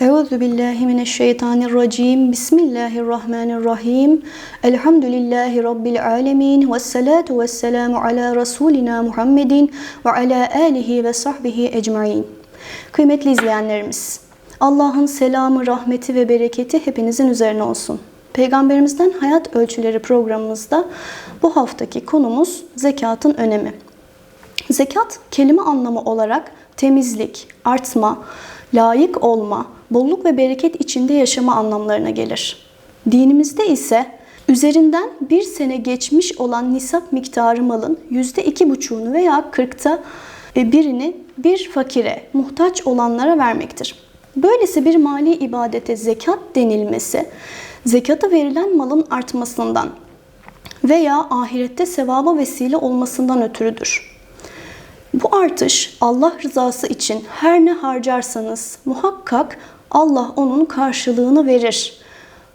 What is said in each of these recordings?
Euzu billahi mineşşeytanirracim. Bismillahirrahmanirrahim. Elhamdülillahi rabbil alamin ve salatu vesselamu ala rasulina Muhammedin ve ala alihi ve sahbihi ecmaîn. Kıymetli izleyenlerimiz, Allah'ın selamı, rahmeti ve bereketi hepinizin üzerine olsun. Peygamberimizden Hayat Ölçüleri programımızda bu haftaki konumuz zekatın önemi. Zekat kelime anlamı olarak temizlik, artma, layık olma, bolluk ve bereket içinde yaşama anlamlarına gelir. Dinimizde ise üzerinden bir sene geçmiş olan nisap miktarı malın yüzde iki buçuğunu veya kırkta birini bir fakire, muhtaç olanlara vermektir. Böylesi bir mali ibadete zekat denilmesi, zekatı verilen malın artmasından veya ahirette sevaba vesile olmasından ötürüdür. Bu artış Allah rızası için her ne harcarsanız muhakkak Allah onun karşılığını verir.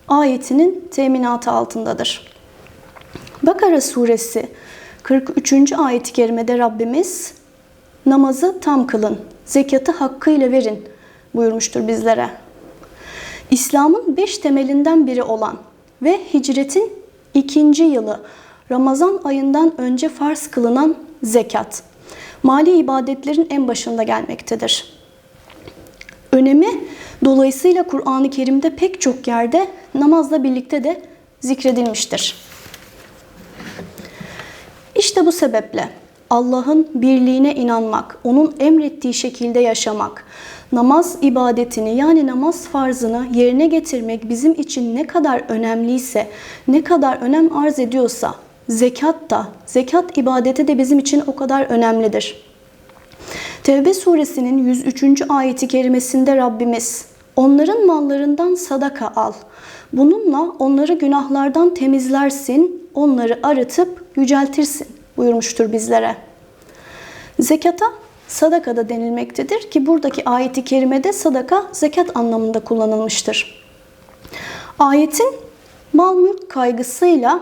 Ayetinin teminatı altındadır. Bakara suresi 43. ayet-i kerimede Rabbimiz namazı tam kılın, zekatı hakkıyla verin buyurmuştur bizlere. İslam'ın beş temelinden biri olan ve hicretin ikinci yılı Ramazan ayından önce farz kılınan zekat mali ibadetlerin en başında gelmektedir. Önemi dolayısıyla Kur'an-ı Kerim'de pek çok yerde namazla birlikte de zikredilmiştir. İşte bu sebeple Allah'ın birliğine inanmak, onun emrettiği şekilde yaşamak, namaz ibadetini yani namaz farzını yerine getirmek bizim için ne kadar önemliyse, ne kadar önem arz ediyorsa zekat da, zekat ibadeti de bizim için o kadar önemlidir. Tevbe suresinin 103. ayeti kerimesinde Rabbimiz onların mallarından sadaka al. Bununla onları günahlardan temizlersin, onları arıtıp yüceltirsin buyurmuştur bizlere. Zekata sadaka da denilmektedir ki buradaki ayeti kerimede sadaka zekat anlamında kullanılmıştır. Ayetin mal mülk kaygısıyla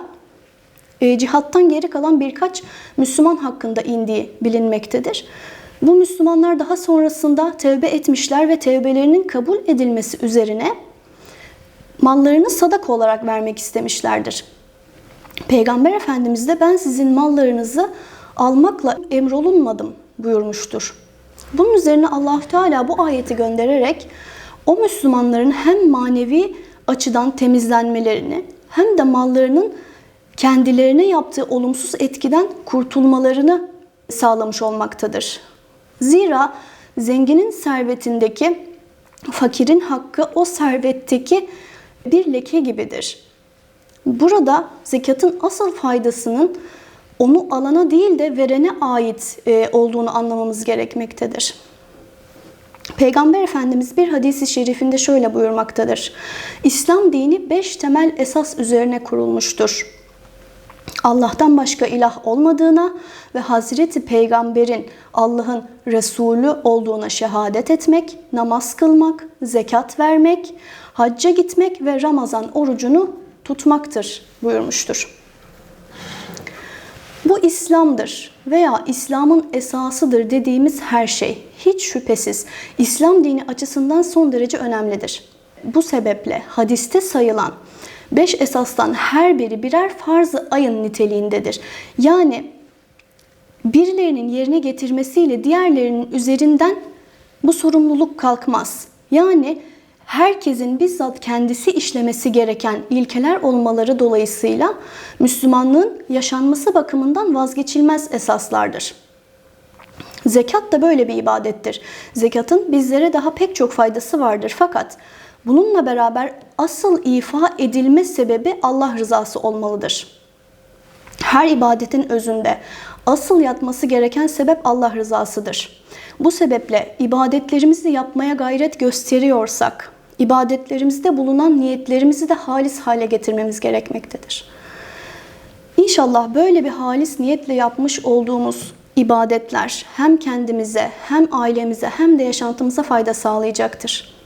e, cihattan geri kalan birkaç Müslüman hakkında indiği bilinmektedir. Bu Müslümanlar daha sonrasında tevbe etmişler ve tevbelerinin kabul edilmesi üzerine mallarını sadak olarak vermek istemişlerdir. Peygamber Efendimiz de ben sizin mallarınızı almakla emrolunmadım buyurmuştur. Bunun üzerine allah Teala bu ayeti göndererek o Müslümanların hem manevi açıdan temizlenmelerini hem de mallarının kendilerine yaptığı olumsuz etkiden kurtulmalarını sağlamış olmaktadır. Zira zenginin servetindeki fakirin hakkı o servetteki bir leke gibidir. Burada zekatın asıl faydasının onu alana değil de verene ait e, olduğunu anlamamız gerekmektedir. Peygamber Efendimiz bir hadisi şerifinde şöyle buyurmaktadır. İslam dini beş temel esas üzerine kurulmuştur. Allah'tan başka ilah olmadığına ve Hazreti Peygamber'in Allah'ın Resulü olduğuna şehadet etmek, namaz kılmak, zekat vermek, hacca gitmek ve Ramazan orucunu tutmaktır buyurmuştur. Bu İslam'dır veya İslam'ın esasıdır dediğimiz her şey hiç şüphesiz İslam dini açısından son derece önemlidir. Bu sebeple hadiste sayılan Beş esastan her biri birer farz-ı ayın niteliğindedir. Yani birilerinin yerine getirmesiyle diğerlerinin üzerinden bu sorumluluk kalkmaz. Yani herkesin bizzat kendisi işlemesi gereken ilkeler olmaları dolayısıyla Müslümanlığın yaşanması bakımından vazgeçilmez esaslardır. Zekat da böyle bir ibadettir. Zekatın bizlere daha pek çok faydası vardır fakat Bununla beraber asıl ifa edilme sebebi Allah rızası olmalıdır. Her ibadetin özünde asıl yatması gereken sebep Allah rızasıdır. Bu sebeple ibadetlerimizi yapmaya gayret gösteriyorsak, ibadetlerimizde bulunan niyetlerimizi de halis hale getirmemiz gerekmektedir. İnşallah böyle bir halis niyetle yapmış olduğumuz ibadetler hem kendimize hem ailemize hem de yaşantımıza fayda sağlayacaktır.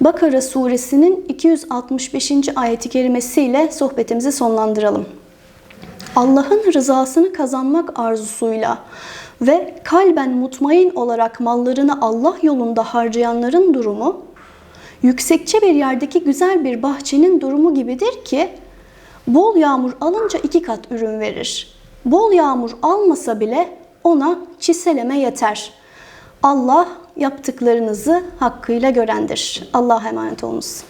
Bakara suresinin 265. ayeti kerimesiyle sohbetimizi sonlandıralım. Allah'ın rızasını kazanmak arzusuyla ve kalben mutmain olarak mallarını Allah yolunda harcayanların durumu yüksekçe bir yerdeki güzel bir bahçenin durumu gibidir ki bol yağmur alınca iki kat ürün verir. Bol yağmur almasa bile ona çiseleme yeter. Allah yaptıklarınızı hakkıyla görendir. Allah'a emanet olunuz.